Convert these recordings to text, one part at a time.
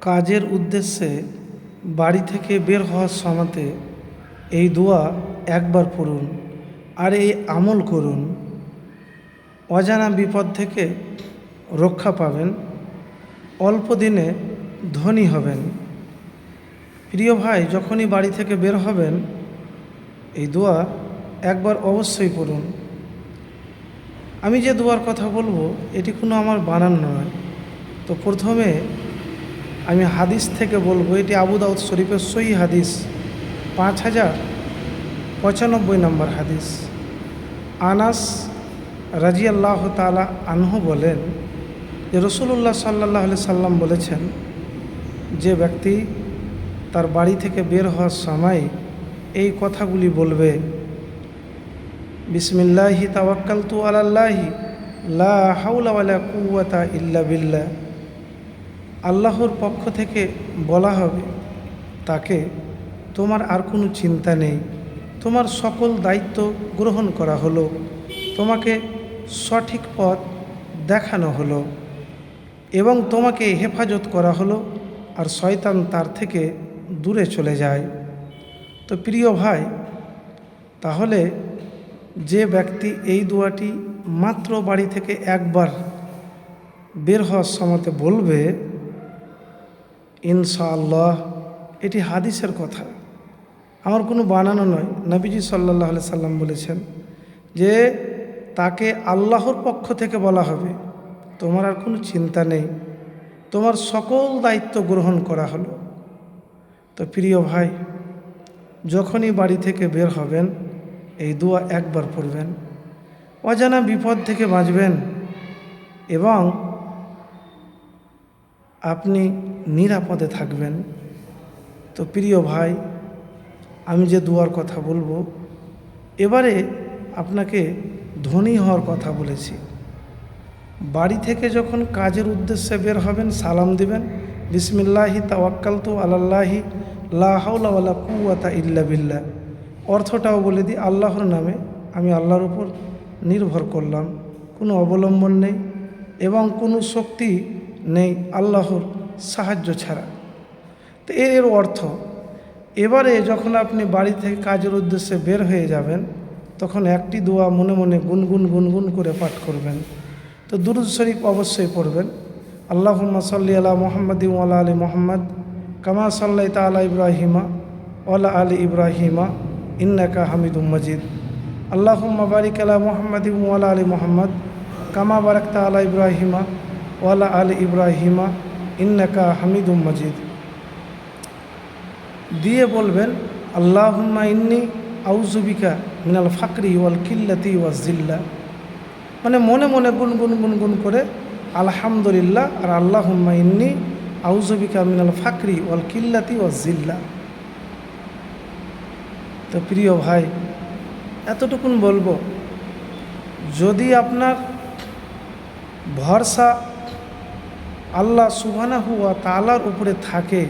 কাজের উদ্দেশ্যে বাড়ি থেকে বের হওয়ার সময়তে এই দোয়া একবার পড়ুন আর এই আমল করুন। অজানা বিপদ থেকে রক্ষা পাবেন। অল্প দিনে ধনী হবেন। প্রিয় ভাই, যখনই বাড়ি থেকে বের হবেন, এই দোয়া একবার অবশ্যই পড়ুন। আমি যে দোয়ার কথা বলব, এটি কোনো আমার বানান নয়। তো প্রথমে আমি হাদিস থেকে বলব, এটি আবু দাউদ শরীফের সই হাদিস, পাঁচ হাজার পঁচানব্বই নম্বর হাদিস। আনাস রাজিয়াল্লাহ তালা আনহু বলেন যে রসুল্লাহ সাল্লাহ সাল্লাম বলেছেন যে ব্যক্তি তার বাড়ি থেকে বের হওয়ার সময় এই কথাগুলি বলবে, বিসমিল্লাহি তাওয়াক্কাল তু আলাল্লাহি, লা হাউলা ইল্লা বিল্লাহ। আল্লাহর পক্ষ থেকে বলা হবে, তাকে তোমার আর কোনো চিন্তা নেই। তোমার সকল দায়িত্ব গ্রহণ করা হলো। তোমাকে সঠিক পথ দেখানো হলো এবং তোমাকে হেফাজত করা হলো আর শয়তান তার থেকে দূরে চলে যায়। তো প্রিয় ভাই, তাহলে যে ব্যক্তি এই দোয়াটি মাত্র বাড়ি থেকে একবার বের হওয়ার সময়তে বলবে ইনশাআল্লাহ, এটি হাদিসের কথা। আমার কোনো বানানো নয়। নবীজি সাল্লাহ সাল্লাম বলেছেন যে, তাকে আল্লাহর পক্ষ থেকে বলা হবে। তোমার আর কোনো চিন্তা নেই। তোমার সকল দায়িত্ব গ্রহণ করা হলো। তো প্রিয় ভাই, যখনই বাড়ি থেকে বের হবেন, এই দোয়া একবার পড়বেন। অজানা বিপদ থেকে বাঁচবেন এবং আপনি নিরাপদে থাকবেন। তো প্রিয় ভাই, আমি যে দুয়ার কথা বলব, এবারে আপনাকে ধনী হওয়ার কথা বলেছি। বাড়ি থেকে যখন কাজের উদ্দেশ্যে বের হবেন, সালাম দিবেন, বিসমিল্লাহি তাওয়াক্কাল তু আলাল্লাহি লাহাউলা কুয়াতা ইল্লা বিল্লা অর্থটাও বলে দিই, আল্লাহর নামে আমি আল্লাহর উপর নির্ভর করলাম। কোনো অবলম্বন নেই এবং কোনো শক্তি নেই আল্লাহর সাহায্য ছাড়া। তো এর অর্থ, এবারে যখন আপনি বাড়ি থেকে কাজের উদ্দেশ্যে বের হয়ে যাবেন, তখন একটি দোয়া মনে মনে গুনগুন গুনগুন করে পাঠ করবেন। তো দুরুদ শরীফ অবশ্যই পড়বেন। আল্লাহুম্মা সাল্লি আলা মোহাম্মদ ওয়ালা আলী মোহাম্মদ, কামা সাল্লাই তালা ইব্রাহিমা ওয়ালা আলী ইব্রাহিমা, ইন্নাকা হামিদুম মজিদ। আল্লাহুম্মা বারিক আলা মোহাম্মদ ওয়ালা আলী মোহাম্মদ, কামা বারাকতা আলা ইব্রাহিমা ওয়ালা আলী ইব্রাহিমা ইন্নাকা হামিদুম মজিদ। দিয়ে বলবেন, আল্লাহুম্মা ইন্নি আউজুবিকা মিনাল ফাকরি ওয়াল কিল্লাতি ওয়াজ জিল্লা। মানে মনে মনে গুনগুন গুনগুন করে, আলহামদুলিল্লাহ আর আল্লাহুম্মা ইন্নি আউজুবিকা মিনাল ফাকরি ওয়াল কিল্লাতি ওয়াজ জিল্লা। তো প্রিয় ভাই, এতটুকুন বলব, যদি আপনার ভরসা আল্লাহ সুবানা হুয়া তালার উপরে থাকে।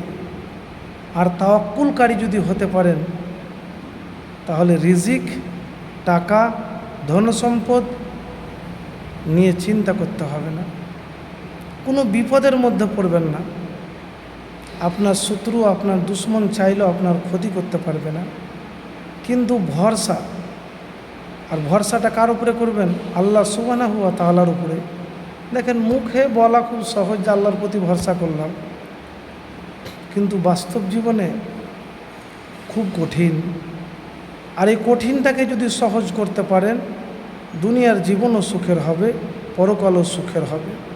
আর তাওয়াক্কুলকারী যদি হতে পারেন, তাহলে রিজিক, টাকা, ধনসম্পদ নিয়ে চিন্তা করতে হবে না। কোনো বিপদের মধ্যে পড়বেন না। আপনার শত্রু, আপনার দুশ্মন চাইলেও আপনার ক্ষতি করতে পারবে না। কিন্তু ভরসা, আর ভরসাটা কার উপরে করবেন? আল্লাহ সুবানা হুয়া তাহলার উপরে। দেখেন মুখে বলা খুব সহজ আল্লাহর প্রতি ভরসা করলাম। কিন্তু বাস্তব জীবনে খুব কঠিন। আর এই কঠিনটাকে যদি সহজ করতে পারেন, দুনিয়ার জীবনও সুখের হবে, পরকালও সুখের হবে।